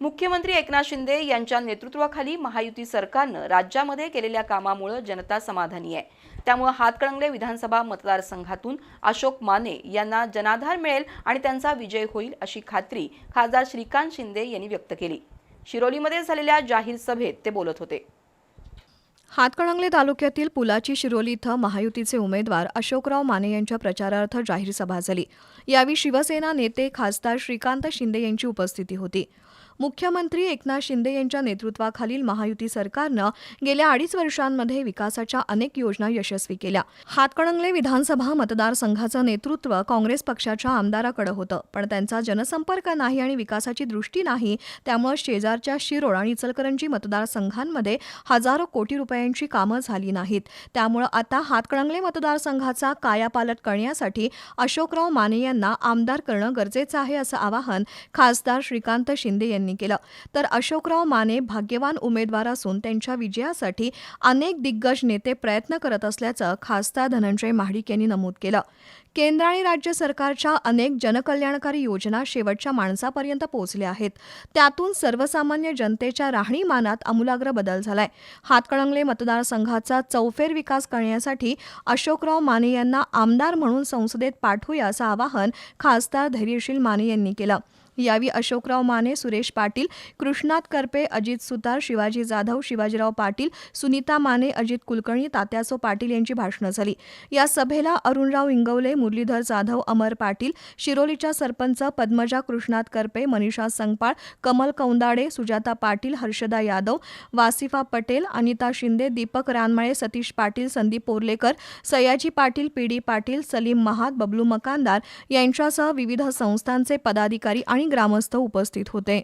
मुख्यमंत्री एकनाथ शिंदे यांच्या नेतृत्वाखाली महायुती सरकारनं राज्यामध्ये केलेल्या कामामुळे जनता समाधानी आहे. त्यामुळे हातकणंगले विधानसभा मतदारसंघातून अशोक माने यांना जनाधार मिळेल आणि त्यांचा विजय होईल अशी खात्री खासदार श्रीकांत शिंदे यांनी व्यक्त केली. शिरोलीमध्ये झालेल्या जाहीर सभेत ते बोलत होते. हातकणंगले तालुक्यातील पुलाची शिरोली इथं महायुतीचे उमेदवार अशोकराव माने यांच्या प्रचारार्थ जाहीर सभा झाली. यावेळी शिवसेना नेते खासदार श्रीकांत शिंदे यांची उपस्थिती होती. मुख्यमंत्री एकनाथ शिंदे यांच्या नेतृत्वाखालील महायुती सरकारनं गेल्या अडीच वर्षांमध्ये विकासाच्या अनेक योजना यशस्वी केल्या. हातकणंगले विधानसभा मतदारसंघाचं नेतृत्व काँग्रेस पक्षाच्या आमदाराकडे होतं. पण त्यांचा जनसंपर्क नाही आणि विकासाची दृष्टी नाही त्यामुळे शेजारच्या शिरोळ आणि इचलकरंजी मतदारसंघांमध्ये हजारो कोटी रुपयांची कामं झाली नाहीत. त्यामुळे आता हातकणंगले मतदारसंघाचा कायापालट करण्यासाठी अशोकराव माने यांना आमदार करणं गरजेचं आहे असं आवाहन खासदार श्रीकांत शिंदे यांनी केलं. तर अशोकराव माने भाग्यवान उमेदवार असून त्यांच्या विजयासाठी अनेक दिग्गज नेते प्रयत्न करत असल्याचं खासदार धनंजय महाडिक यांनी नमूद केलं. केंद्र आणि राज्य सरकारच्या अनेक जनकल्याणकारी योजना शेवटच्या माणसापर्यंत पोहोचल्या आहेत. त्यातून सर्वसामान्य जनतेच्या राहणीमानात आमूलाग्र बदल झालाय. हातकणंगले मतदारसंघाचा चौफेर विकास करण्यासाठी अशोकराव माने यांना आमदार म्हणून संसदेत पाठवूया असं आवाहन खासदार धैर्यशील माने यांनी केलं. यावेळी अशोकराव माने सुरेश पाटील कृष्णात करपे अजित सुतार शिवाजी जाधव शिवाजीराव पाटील सुनीता माने अजित कुलकर्णी तात्यासो पाटील यांची भाषणं झाली. या सभेला अरुणराव इंगवले मुरलीधर जाधव अमर पाटील शिरोलीच्या सरपंच पद्मजा कृष्णात करपे मनीषा संगपाळ कमल कौंदाडे सुजाता पाटील हर्षदा यादव वासिफा पटेल अनिता शिंदे दीपक रानमाळे सतीश पाटील संदीप पोर्लेकर सयाजी पाटील पी डी पाटील सलीम महात बबलू मकानदार यांच्यासह विविध संस्थांचे पदाधिकारी आणि ग्रामस्थ उपस्थित होते.